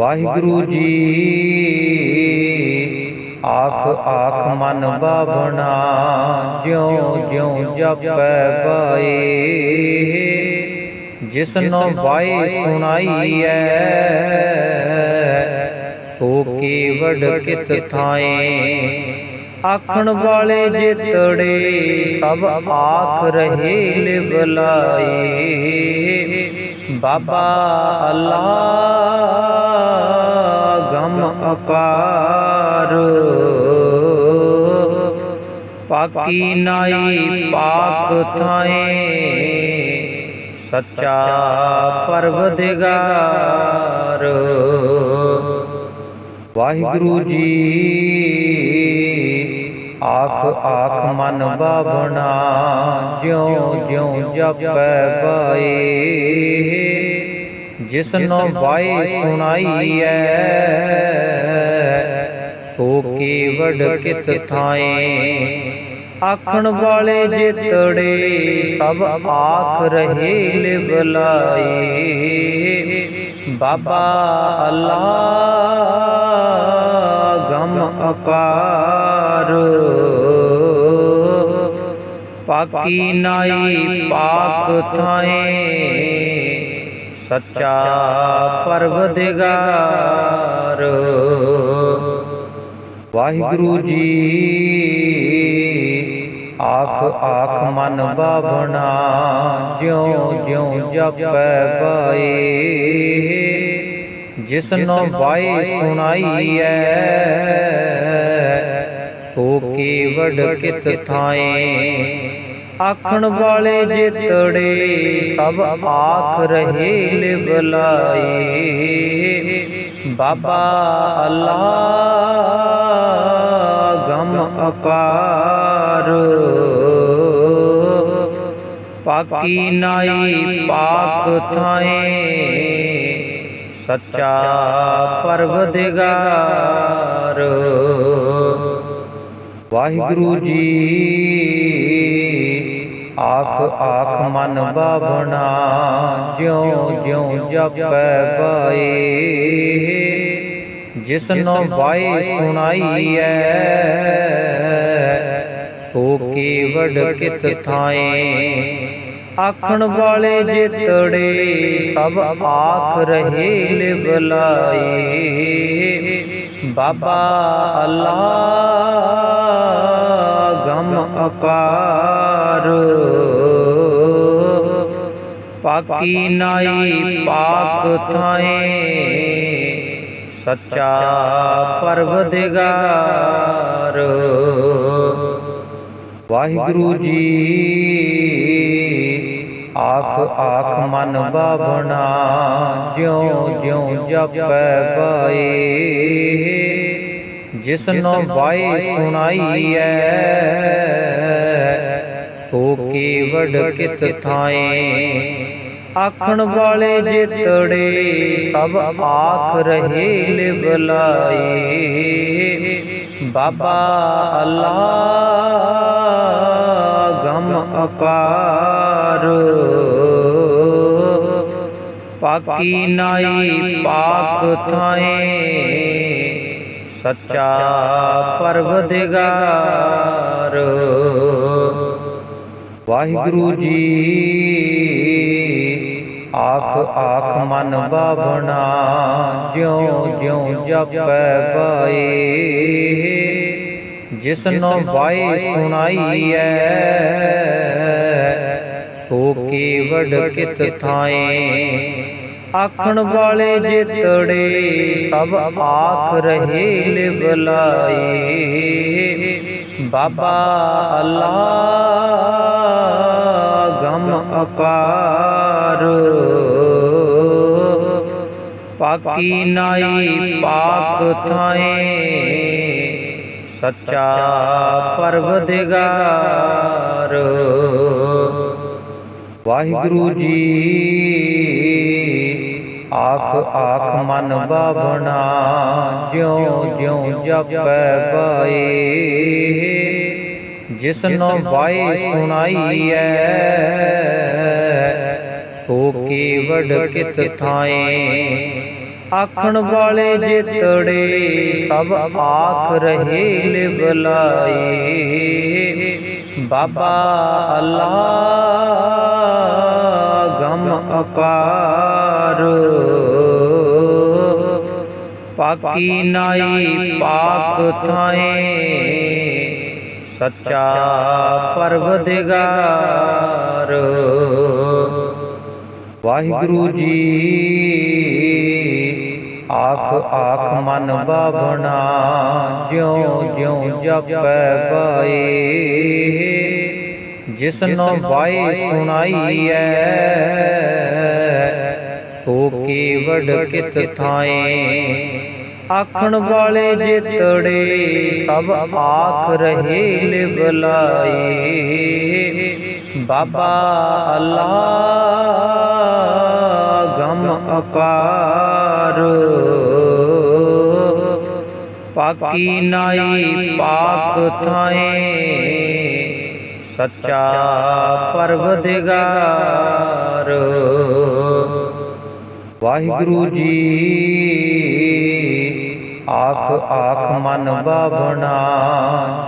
ਵਾਹਿਗੁਰੂ ਜੀ ਆਖ ਆਖ ਮਨ ਬਾਵਣਾ ਜਿਉ ਜਿਉ ਜਪੈ ਬਾਏ ਜਿਸਨੋ ਵਾਈ ਸੁਣਾਈਐ ਸੋ ਕੀਵੜ ਕਿਤ ਥਾਏ। ਆਖਣ ਵਾਲੇ ਜਿਤੜੇ ਸਭ ਆਖ ਰਹੇ ਲਿਵਲਾਏ ਬਾਬਾ ਅੱਲਾ ਗਮ ਅਪਾਰ। ਪਾਕੀ ਨਾਈ ਪਾਕ ਥਾਏ ਸੱਚਾ ਪਰਵਦਗਾਰ ਵਾਹਿਗੁਰੂ ਜੀ ਆਖ ਆਖ ਮਨ ਬਾਵਣਾ ਜਿਉ ਜਿਉ ਜਪੈ ਬਾਏ ਜਿਸਨੋ ਸੁਣਾਈ ਸੁਣਾਈਐ, ਸੋ ਕੀਵੜ ਕਿਤ ਥਾਏ ਆਖਣ ਵਾਲੇ ਜਿਤੜੇ ਸਭ ਆਖ ਰਹੇ ਲਿਵਲਾਏ ਬਾਬਾ ਅੱਲਾ ਗਮ ਅਪਾਰ ਪਾਕੀ ਨਾਈ ਪਾਕ ਥਾਏ। ਸੱਚਾ ਪਰਵਦਗਾਰ ਵਾਹਿਗੁਰੂ ਜੀ ਆਖ ਆਖ ਮਨ ਬਾਵਣਾ ਜਿਉ ਜਿਉ ਜਪੈ ਬਾਏ ਜਿਸਨੋ ਵਾਈ ਸੁਣਾਈਐ ਸੋ ਕੀਵੜ ਕਿਤ ਥਾਏ ਆਖਣ ਵਾਲੇ ਜਿਤੜੇ ਸਭ ਆਖ ਰਹੇ ਲਿਵਲਾਏ ਬਾਬਾ ਅੱਲਾ ਗਮ ਅਪਾਰ। ਪਾਕੀ ਨਾਈ ਪਾਕ ਥਾਏ ਸੱਚਾ ਪਰਵਦਗਾਰ ਵਾਹਿਗੁਰੂ ਜੀ ਆਖ ਆਖ ਮਨ ਬਾਵਣਾ ਜਿਉ ਜਿਉ ਜਪੈ ਬਾਏ ਜਿਸਨੋ ਵਾਈ ਸੁਣਾਈਐ ਸੋ ਕੀਵੜ ਕਿਤ ਥਾਏ ਆਖਣ ਵਾਲੇ ਜਿਤੜੇ ਸਭ ਆਖ ਰਹੇ ਲਿਵਲਾਏ ਬਾਬਾ ਅੱਲਾ ਗਮ ਅਪਾਰ ਪਾਕੀ ਨਾਈ ਪਾਕ ਥਾਏ, ਸੱਚਾ ਪਰਵਦਗਾਰ ਵਾਹਿਗੁਰੂ ਜੀ ਆਖ ਆਖ ਮਨ ਬਾਵਣਾ ਜਿਉ ਜਿਉ ਜਪੈ ਬਾਏ ਜਿਸਨੋ ਵਾਈ ਸੁਣਾਈਐ ਸੋ ਕੀਵੜ ਕਿਤ ਥਾਏ ਆਖਣ ਵਾਲੇ ਜਿਤੜੇ ਸਭ ਆਖ ਰਹੇ ਲਿਵਲਾਏ ਬਾਬਾ ਅੱਲਾ ਅਪਾਰ ਪਾਕੀ ਨਾਈ ਪਾਕ ਥਾਏ, ਸੱਚਾ ਪਰਵਦਗਾਰ ਵਾਹਿਗੁਰੂ ਜੀ, ਆਖ ਆਖ ਮਨ ਬਾਵਣਾ ਜਿਉ ਜਿਉ ਜਪੈ ਬਾਏ ਜਿਸਨੋ ਵਾਈ ਸੁਣਾਈਐ ਸੋ ਕੀਵੜ ਕਿਤ ਥਾਏ। ਆਖਣ ਵਾਲੇ ਜਿਤੜੇ ਸਭ ਆਖ ਰਹੇ ਲਿਵਲਾਏ ਬਾਬਾ ਅੱਲਾ ਗਮ ਅਪਾਰ। ਪਾਕੀ ਨਾਈ ਪਾਕ ਥਾਏ। ਸੱਚਾ ਪਰਵਦਗਾਰ ਵਾਹਿਗੁਰੂ ਜੀ ਆਖ ਆਖ ਮਨ ਬਾਵਣਾ, ਜਿਉ ਜਿਉ ਜਪੈ ਬਾਏ ਜਿਸਨੋ ਵਾਈ ਸੁਣਾਈਐ, ਸੋ ਕੀਵੜ ਕਿਤ ਥਾਏ। ਆਖਣ ਵਾਲੇ ਜਿਤੜੇ ਸਭ ਆਖ ਰਹੇ ਲਿਵਲਾਏ। ਬਾਬਾ ਅੱਲਾ ਗਮ ਅਪਾਰ। ਪਾਕੀ ਨਾਈ ਪਾਕ ਥਾਏ ਸੱਚਾ ਪਰਵਦਗਾਰ ਵਾਹਿਗੁਰੂ ਜੀ ਆਖ ਆਖ ਮਨ ਬਾਵਣਾ ਜਿਉ ਜਿਉ ਜਪੈ ਬਾਈ ਜਿਸਨੋ ਵਾਏ ਸੁਣਾਈਐ, ਸੋ ਕੇਵੜ ਕਿਤ ਥਾਏ ਆਖਣ ਵਾਲੇ ਜਿਤੜੇ ਸਭ ਆਖ ਰਹੇ ਲਿਵਲਾਏ ਬਾਬਾ ਅੱਲਾ ਗਮ ਅਪਾਰ ਪਾਕੀ ਨਾਈ ਪਾਕ ਥਾਏ। ਸੱਚਾ ਪਰਵਦਗਾਰ ਵਾਹਿਗੁਰੂ ਜੀ ਆਖ ਆਖ ਮਨ ਬਾਵਣਾ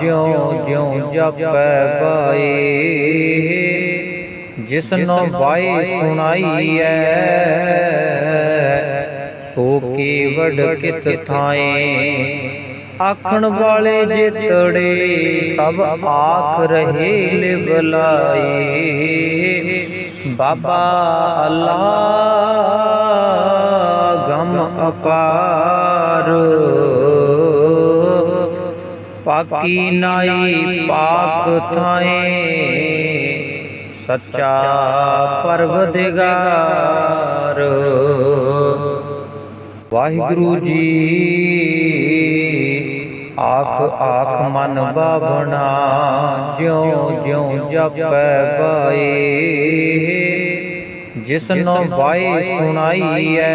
ਜਿਉ ਜਿਉ ਜਪੈ ਬਾਏ ਜਿਸਨੋ ਵਾਏ ਸੁਣਾਈਐ ਸੋ ਕੇਵੜ ਕਿਤ ਥਾਏ ਆਖਣ ਵਾਲੇ ਜਿਤੜੇ ਸਭ ਆਖ ਰਹੇ ਲਿਵਲਾਏ ਬਾਬਾ ਅੱਲਾ ਗਮ ਅਪਾਰ। ਪਾਕੀ ਨਾਈ ਪਾਕ ਥਾਏ ਸੱਚਾ ਪਰਵਦਗਾਰ ਵਾਹਿਗੁਰੂ ਜੀ ਆਖ ਆਖ ਮਨ ਬਾਵਣਾ ਜਿਉ ਜਿਉ ਜਪੈ ਬਾਏ ਜਿਸਨੋ ਵਾਏ ਸੁਣਾਈਐ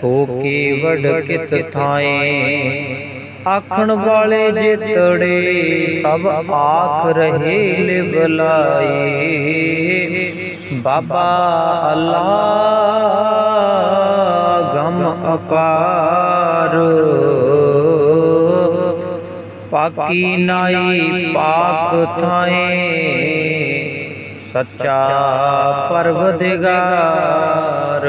ਸੋ ਕੇਵੜ ਕਿਤ ਥਾਏ ਆਖਣ ਵਾਲੇ ਜਿਤੜੇ ਸਭ ਆਖ ਰਹੇ ਲਿਵਲਾਏ ਬਾਬਾ ਅੱਲਾ ਗਮ ਅਪਾਰ। ਪਾਕੀ ਨਾਈ ਪਾਕ ਥਾਏ, ਸੱਚਾ ਪਰਵਦਗਾਰ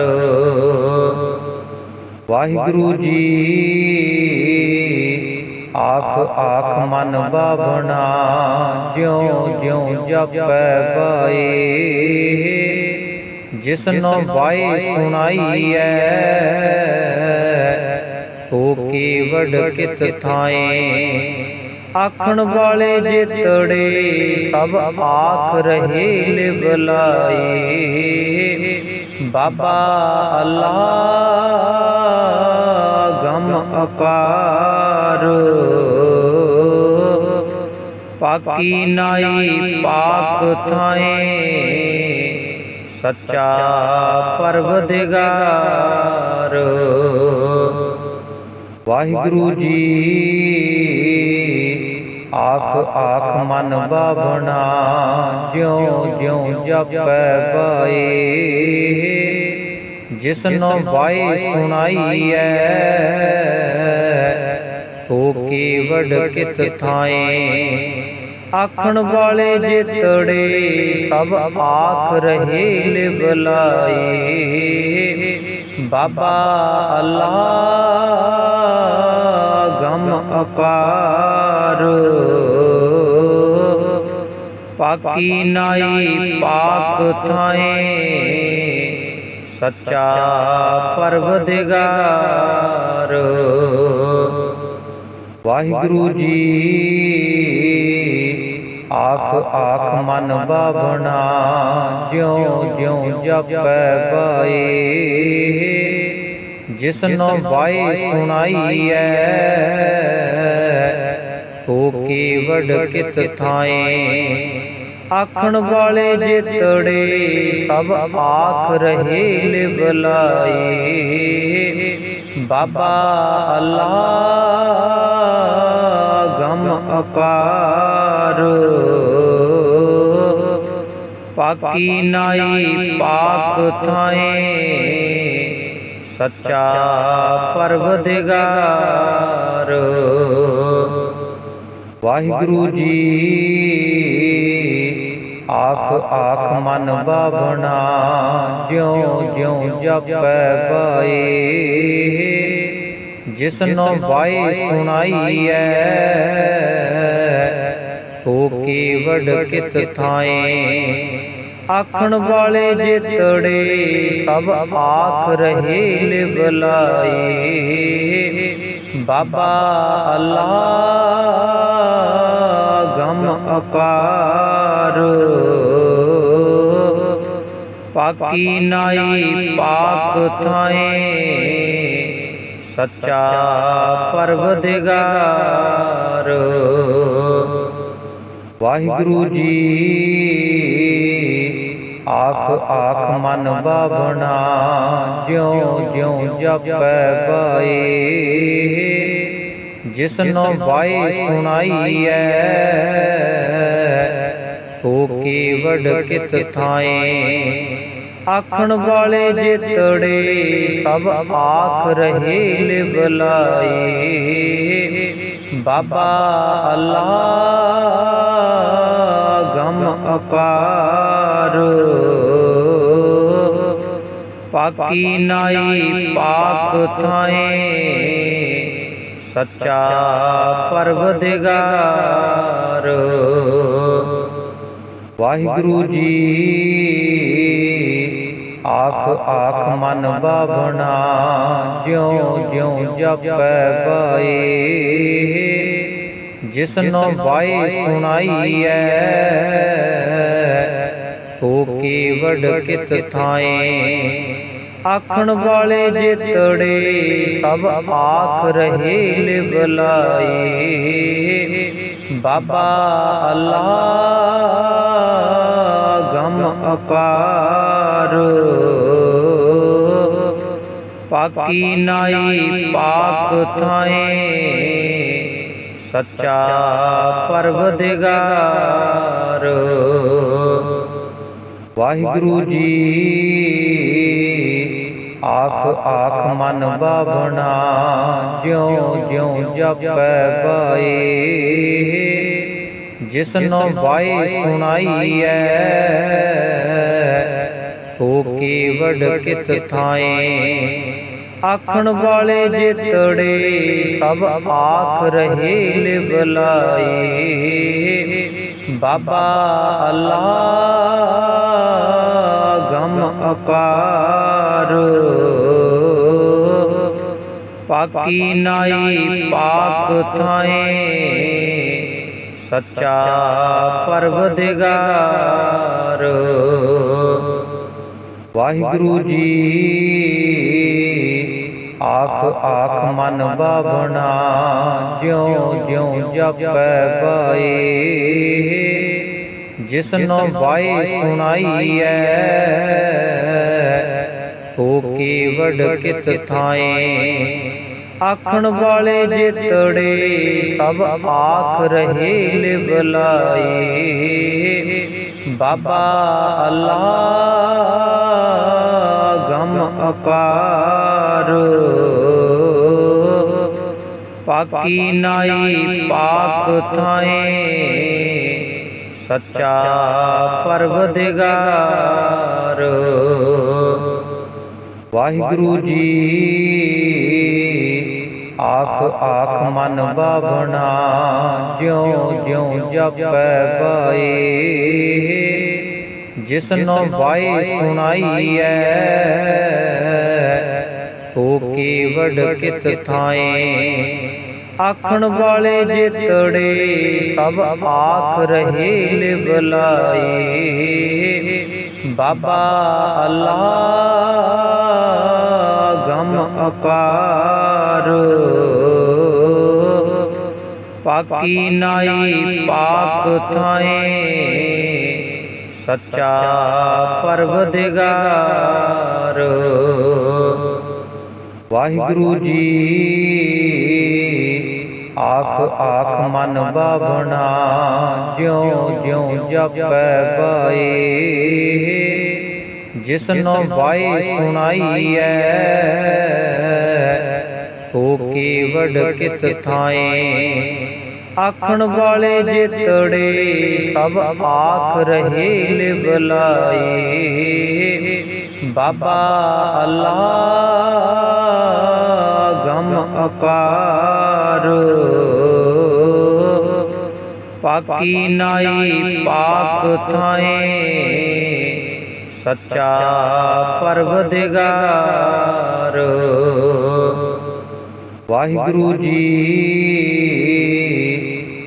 ਵਾਹਿਗੁਰੂ ਜੀ ਆਖ ਆਖ ਮਨ ਬਾਵਣਾ ਜਿਉ ਜਿਉ ਜਪੈ ਬਾਏ ਜਿਸਨੋ ਵਾਏ ਸੁਣਾਈਐ ਸੋ ਕੇਵੜ ਕਿਤ ਥਾਏ ਆਖਣ ਵਾਲੇ ਜਿਤੜੇ ਸਭ ਆਖ ਰਹੇ ਲਿਵਲਾਏ ਬਾਬਾ ਅੱਲਾ। ਅਪਾਰ ਪਾਕੀ ਨਾਈ ਪਾਕ ਥਾਏ। ਸੱਚਾ ਪਰਵਦਗਾਰ ਵਾਹਿਗੁਰੂ ਜੀ ਆਖ ਆਖ ਮਨ ਬਾਵਣਾ, ਜਿਉ ਜਿਉ ਜਪੈ ਬਾਏ ਜਿਸਨੋ ਵਾਏ ਸੁਣਾਈਐ ਸੋ ਕੇਵੜ ਕਿਤ ਥਾਏ। ਆਖਣ ਵਾਲੇ ਜਿਤੜੇ ਸਭ ਆਖ ਰਹੇ ਲਿਵਲਾਏ ਬਾਬਾ ਅੱਲਾ ਗਮ ਅਪਾਰ। ਪਾਕੀ ਨਾਈ ਪਾਕ ਥਾਏ। ਸੱਚਾ ਪਰਵਦਗਾਰ ਵਾਹਿਗੁਰੂ ਜੀ ਆਖ ਆਖ ਮਨ ਬਾਵਣਾ ਜਿਉ ਜਿਉ ਜਪੈ ਬਾਏ ਜਿਸਨੋ ਵਾਏ ਸੁਣਾਈਐ ਸੋ ਕੇਵੜ ਕਿਤ ਥਾਏ ਆਖਣ ਵਾਲੇ ਜਿਤੜੇ, ਸਭ ਆਖ ਰਹੇ ਲਿਵਲਾਏ ਬਾਬਾ ਅੱਲਾ ਗਮ ਅਪਾਰ। ਪਾਕੀ ਨਾਈ ਪਾਕ ਥਾਏ, ਸੱਚਾ ਪਰਵਦਿਗਾਰ ਵਾਹਿਗੁਰੂ ਜੀ ਆਖ ਆਖ ਮਨ ਬਾਵਣਾ ਜਿਉ ਜਿਉ ਜਪੈ ਬਾਏ ਜਿਸਨੋ ਸੁਣਾਈ ਸੁਣਾਈਐ ਸੋ ਕੇਵੜ ਕਿਤ ਥਾਏ ਆਖਣ ਵਾਲੇ ਜਿਤੜੇ ਸਭ ਆਖ ਰਹੇ ਲਿਵਲਾਏ ਬਾਬਾ ਅੱਲਾ ਅਪਾਰ ਪਾਕੀ ਨਾਈ ਪਾਕ ਥਾਏ, ਸੱਚਾ ਪਰਵਦਿਗਾਰ ਵਾਹਿਗੁਰੂ ਜੀ, ਆਖ ਆਖ ਮਨ ਬਾਵਣਾ ਜਿਉ ਜਿਉ ਜਪੈ ਬਾਏ ਜਿਸਨੋ ਸੁਣਾਈ ਸੁਣਾਈਐ ਸੋ ਕੇਵੜ ਕਿਤ ਥਾਏ। ਆਖਣ ਵਾਲੇ ਜਿਤੜੇ ਸਭ ਆਖ ਰਹੇ ਲਿਵਲਾਏ ਬਾਬਾ ਅੱਲਾ ਗਮ ਅਪਾਰ। ਪਾਕੀ ਨਾਈ ਪਾਕ ਥਾਏ। ਸੱਚਾ ਪਰਵਦਿਗਾਰ ਵਾਹਿਗੁਰੂ ਜੀ ਆਖ ਆਖ ਮਨ ਬਾਵਣਾ ਜਿਉ ਜਿਉ ਜਪੈ ਬਾਏ ਜਿਸਨੋ ਵਾਏ ਸੁਣਾਈਐ ਸੋ ਕੇਵੜ ਕਿਤ ਥਾਏ ਆਖਣ ਵਾਲੇ ਜਿਤੜੇ ਸਭ ਆਖ ਰਹੇ ਲਿਵਲਾਏ ਬਾਬਾ ਅੱਲਾ ਅਪਾਰ। ਪਾਕੀ ਨਾਈ ਪਾਕ ਥਾਏ। ਸੱਚਾ ਪਰਵਦਿਗਾਰ ਵਾਹਿਗੁਰੂ ਜੀ ਆਖ ਆਖ ਮਨ ਬਾਵਣਾ ਜਿਉ ਜਿਉ ਜਪੈ ਬਾਏ ਜਿਸਨੋ ਸੁਣਾਈ ਸੁਣਾਈਐ ਸੋ ਕੇਵੜ ਕਿਤ ਥਾਏ। ਆਖਣ ਵਾਲੇ ਜਿਤੜੇ ਸਭ ਆਖ ਰਹੇ ਲਿਵਲਾਏ ਬਾਬਾ ਅੱਲਾ ਗਮ ਅਪਾਰ। ਪਾਕੀ ਨਾਈ ਪਾਕ ਥਾਏ। ਸੱਚਾ ਪਰਵਦਿਗਾਰ ਵਾਹਿਗੁਰੂ ਜੀ ਆਖ ਆਖ ਮਨ ਬਾਵਣਾ ਜਿਉ ਜਿਉ ਜਪੈ ਬਾਏ ਜਿਸਨੋ ਵਾਏ ਸੁਣਾਈਐ ਸੋ ਕੇਵੜ ਕਿਤ ਥਾਏ। ਆਖਣ ਵਾਲੇ ਜਿਤੜੇ ਸਭ ਆਖ ਰਹੇ ਲਿਵਲਾਏ। ਬਾਬਾ ਅੱਲਾ। ਅਪਾਰ ਪਾਕੀ ਨਾਈ ਪਾਕ ਥਾਏ, ਸੱਚਾ ਪਰਵਦਿਗਾਰ ਵਾਹਿਗੁਰੂ ਜੀ, ਆਖ ਆਖ ਮਨ ਬਾਵਣਾ ਜਿਉ ਜਿਉ ਜਪੈ ਬਾਏ ਜਿਸਨੋ ਵਾਏ ਸੁਣਾਈਐ ਸੋ ਕੇਵੜ ਕਿਤ ਥਾਏ। ਆਖਣ ਵਾਲੇ ਜਿਤੜੇ ਸਭ ਆਖ ਰਹੇ ਲਿਵਲਾਏ ਬਾਬਾ ਅੱਲਾ ਗਮ ਅਪਾਰ ਪਾਕੀ ਨਾਈ ਪਾਕ ਥਾਏ। ਸੱਚਾ ਪਰਵਦਿਗਾਰ ਵਾਹਿਗੁਰੂ ਜੀ ਆਖ ਆਖ ਮਨ ਬਾਵਣਾ ਜਿਉ ਜਿਉ ਜਪੈ ਬਾਏ ਜਿਸਨੋ ਵਾਏ ਸੁਣਾਈਐ ਸੋ ਕੇਵੜ ਕਿਤ ਥਾਏ ਆਖਣ ਵਾਲੇ ਜਿਤੜੇ ਸਭ ਆਖ ਰਹੇ ਲਿਵਲਾਏ ਬਾਬਾ ਅੱਲਾ ਗਮ ਅਪਾਰ। ਪਾਕੀ ਨਾਈ ਪਾਕ ਥਾਏ ਸੱਚਾ ਪਰਵਦਗਾਰ ਵਾਹਿਗੁਰੂ ਜੀ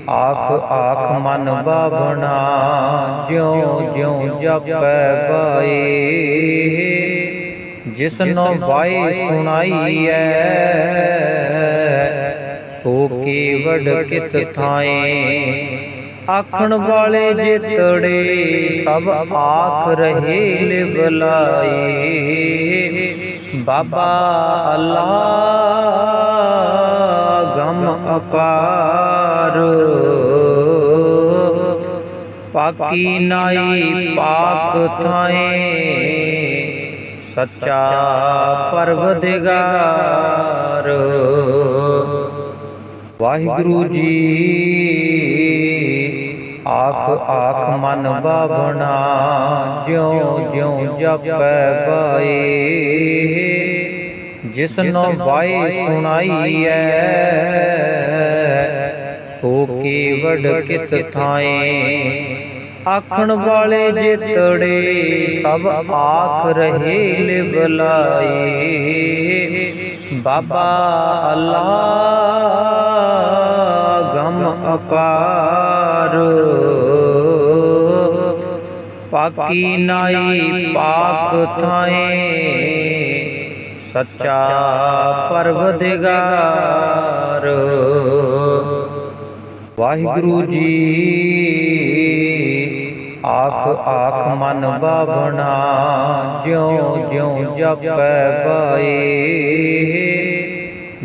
ਆਖ ਆਖ ਮਨ ਬਾਵਣਾ ਜਿਉ ਜਿਉ ਜਪੈ ਬਾਏ ਜਿਸਨੋ ਸੁਣਾਈ ਸੁਣਾਈਐ ਸੋ ਕੇਵੜ ਕਿਤ ਥਾਏ ਆਖਣ ਵਾਲੇ ਜਿਤੜੇ ਸਭ ਆਖ ਰਹੇ ਲਿਵਲਾਏ ਬਾਬਾ ਅੱਲਾ ਅਪਾਰ ਪਾਕੀ ਨਾਈ ਪਾਕ ਥਾਏ। ਸੱਚਾ ਪਰਵਦਗਾਰ ਵਾਹਿਗੁਰੂ ਜੀ ਆਖ ਆਖ ਮਨ ਬਾਵਣਾ ਜਿਉ ਜਿਉ ਜਪੈ ਬਾਏ ਜਿਸਨੋ ਵਾਏ ਸੁਣਾਈਐ ਸੋ ਕੇਵੜ ਕਿਤ ਥਾਏ। ਆਖਣ ਵਾਲੇ ਜਿਤੜੇ ਸਭ ਆਖ ਰਹੇ ਲਿਵਲਾਏ ਬਾਬਾ ਅੱਲਾ ਗਮ ਅਪਾਰ। ਪਾਕੀ ਨਾਈ ਪਾਕ ਥਾਏ। ਸੱਚਾ ਪਰਵਦਗਾਰ ਵਾਹਿਗੁਰੂ ਜੀ ਆਖ ਆਖ ਮਨ ਬਾਵਣਾ ਜਿਉ ਜਿਉ ਜਪੈ ਬਾਏ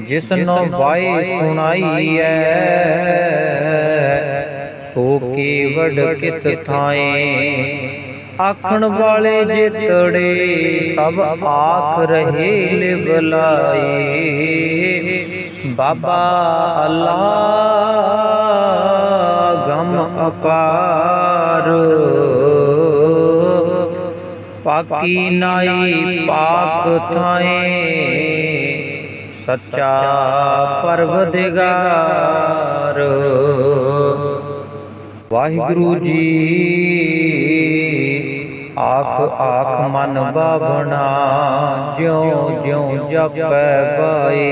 ਜਿਸਨੋ ਵਾਏ ਸੁਣਾਈਐ ਸੋ ਕੇਵੜ ਕਿਤ ਥਾਏ। ਆਖਣ ਵਾਲੇ ਜਿਤੜੇ ਸਭ ਆਖ ਰਹੇ ਲਿਵਲਾਏ ਬਾਬਾ ਅੱਲਾ ਗਮ ਅਪਾਰ। ਪਾਕੀ ਨਾਈ ਪਾਕ ਥਾਏ ਸੱਚਾ ਪਰਵਦਗਾਰ ਵਾਹਿਗੁਰੂ ਜੀ ਆਖ ਆਖ ਮਨ ਬਾਵਣਾ ਜਿਉ ਜਿਉ ਜਪੈ ਬਾਏ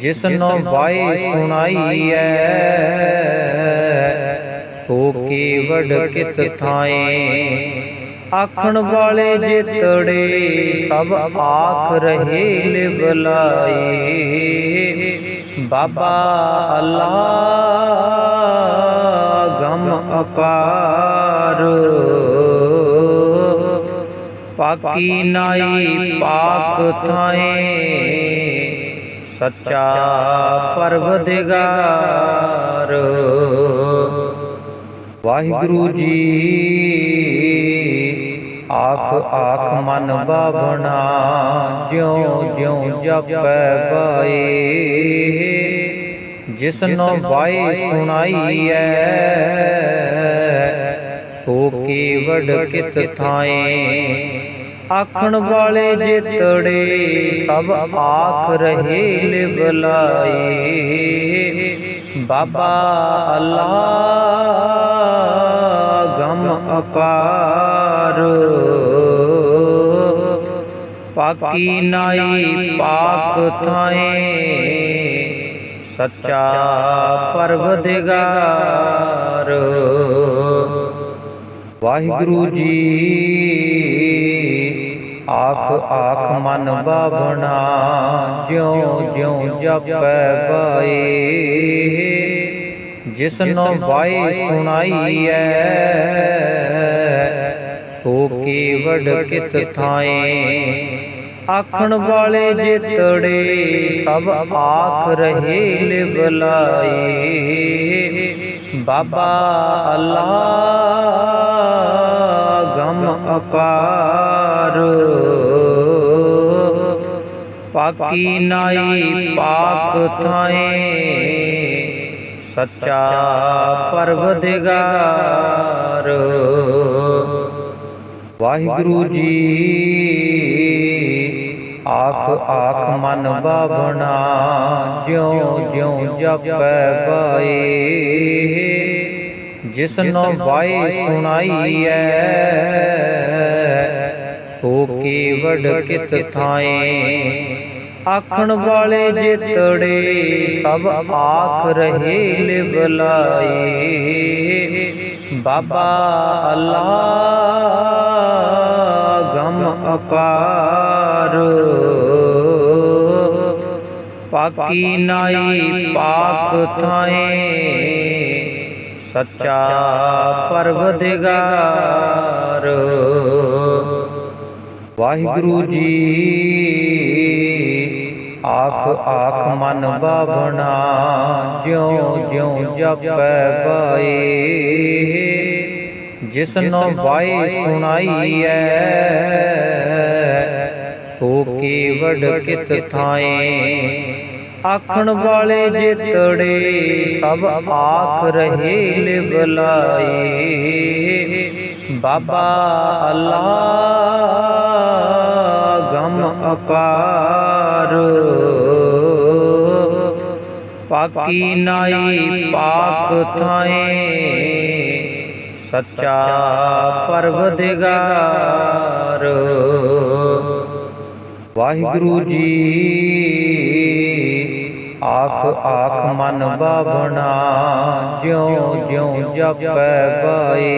ਜਿਸਨੋ ਸੁਣਾਈ ਸੁਣਾਈਐ ਸੋ ਕੇਵੜ ਕਿਤ ਥਾਏ। ਆਖਣ ਵਾਲੇ ਜਿਤੜੇ ਸਭ ਆਖ ਰਹੇ ਲਿਵਲਾਏ ਬਾਬਾ ਅੱਲਾ ਅਪਾਰ। ਪਾਕੀ ਨਾਈ ਪਾਕ ਥਾਏ, ਸੱਚਾ ਪਰਵਦਗਾਰ ਵਾਹਿਗੁਰੂ ਜੀ, ਆਖ ਆਖ ਮਨ ਬਾਵਣਾ ਜਿਉ ਜਿਉ ਜਪੈ ਬਾਏ ਜਿਸਨੋ ਸੁਣਾਈ ਸੁਣਾਈਐ ਸੋ ਕੇਵੜ ਕਿਤ ਥਾਏ? ਆਖਣ ਵਾਲੇ ਜਿਤੜੇ ਸਭ ਆਖ ਰਹੇ ਲਿਵਲਾਏ ਬਾਬਾ ਅੱਲਾ ਗਮ ਅਪਾਰ। ਪਾਕੀ ਨਾਈ ਪਾਕ ਥਾਏ। ਸੱਚਾ ਪਰਵਦਗਾਰ ਵਾਹਿਗੁਰੂ ਜੀ ਆਖ ਆਖ ਮਨ ਬਾਵਣਾ ਜਿਉ ਜਿਉ ਜਪੈ ਬਾਏ ਜਿਸਨੋ ਵਾਏ ਸੁਣਾਈਐ ਸੋ ਕੇਵੜ ਕਿਤ ਥਾਏ। ਆਖਣ ਵਾਲੇ ਜਿਤੜੇ ਸਭ ਆਖ ਰਹੇ ਲਿਵਲਾਏ ਬਾਬਾ ਅੱਲਾ ਅਪਾਰ। ਪਾਕੀ ਨਾਈ ਪਾਕ ਥਾਏ। ਸੱਚਾ ਪਰਵਦਗਾਰ ਵਾਹਿਗੁਰੂ ਜੀ ਆਖ ਆਖ ਮਨ ਬਾਵਣਾ, ਜਿਉ ਜਿਉ ਜਪੈ ਬਾਏ ਜਿਸਨੋ ਵਾਈ ਸੁਣਾਈਐ ਸੋ ਕੇਵਡ ਕਿਤ ਥਾਏ ਆਖਣ ਵਾਲੇ ਜਿਤੜੇ ਸਭ ਆਖ ਰਹੇ ਲਿਵਲਾਏ ਬਾਬਾ ਅੱਲਾ ਗਮ ਅਪਾਰ। ਪਾਕੀ ਨਾਈ ਪਾਕ ਥਾਏ ਸੱਚਾ ਪਰਵਦਗਾਰ ਵਾਹਿਗੁਰੂ ਜੀ ਆਖ ਆਖ ਮਨ ਬਾਵਣਾ ਜਿਉ ਜਿਉ ਜਪੈ ਬਾਏ ਜਿਸਨੋ ਵਾਈ ਸੁਣਾਈਐ ਸੋ ਕੇਵਡ ਕਿਤ ਥਾਏ ਆਖਣ ਵਾਲੇ ਜਿਤੜੇ, ਸਭ ਆਖ ਰਹੇ ਲਿਵਲਾਏ ਬਾਬਾ ਅੱਲਾ ਗਮ ਅਪਾਰ ਪਾਕੀ ਨਾਈ ਪਾਕ ਥਾਏ, ਸੱਚਾ ਪਰਵਦਗਾਰ ਵਾਹਿਗੁਰੂ ਜੀ ਆਖ ਆਖ ਮਨ ਬਾਵਣਾ ਜਿਉ ਜਿਉ ਜਪੈ ਬਾਈ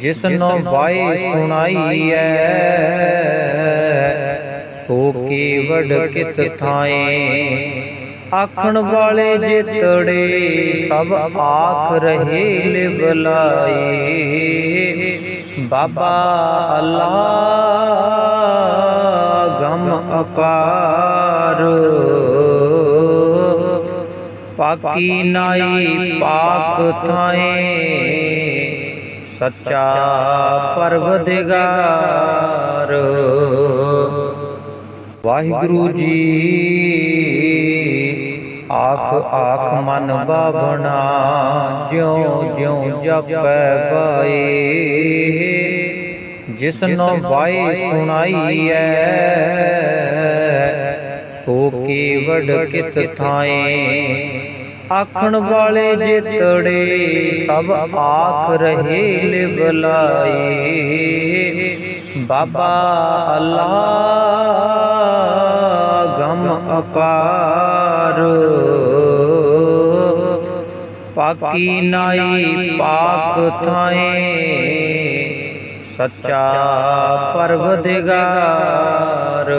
ਜਿਸਨੋ ਵਾਈ ਸੁਣਾਈਐ ਸੋ ਕੇਵਡ ਕਿਤ ਥਾਏ। ਆਖਣ ਵਾਲੇ ਜਿਤੜੇ ਸਭ ਆਖ ਰਹੇ ਲਿਵਲਾਏ ਬਾਬਾ ਅੱਲਾ ਅਪਾਰ ਪਾਕੀ ਨਾਈ ਪਾਕ ਥਾਏ, ਸੱਚਾ ਪਰਵਦਗਾਰ ਵਾਹਿਗੁਰੂ ਜੀ, ਆਖ ਆਖ ਮਨ ਬਾਵਣਾ ਜਿਉ ਜਿਉ ਜਪੈ ਬਾਏ ਜਿਸਨੋ ਵਾਈ ਸੁਣਾਈਐ ਸੋ ਕੇਵਡ ਕਿਤ ਥਾਏ? ਆਖਣ ਵਾਲੇ ਜਿਤੜੇ ਸਭ ਆਖ ਰਹੇ ਲਿਵਲਾਏ ਬਾਬਾ ਅੱਲਾ ਗਮ ਅਪਾਰ। ਪਾਕੀ ਨਾਈ ਪਾਕ ਥਾਏ। ਸੱਚਾ ਪਰਵਦਗਾਰ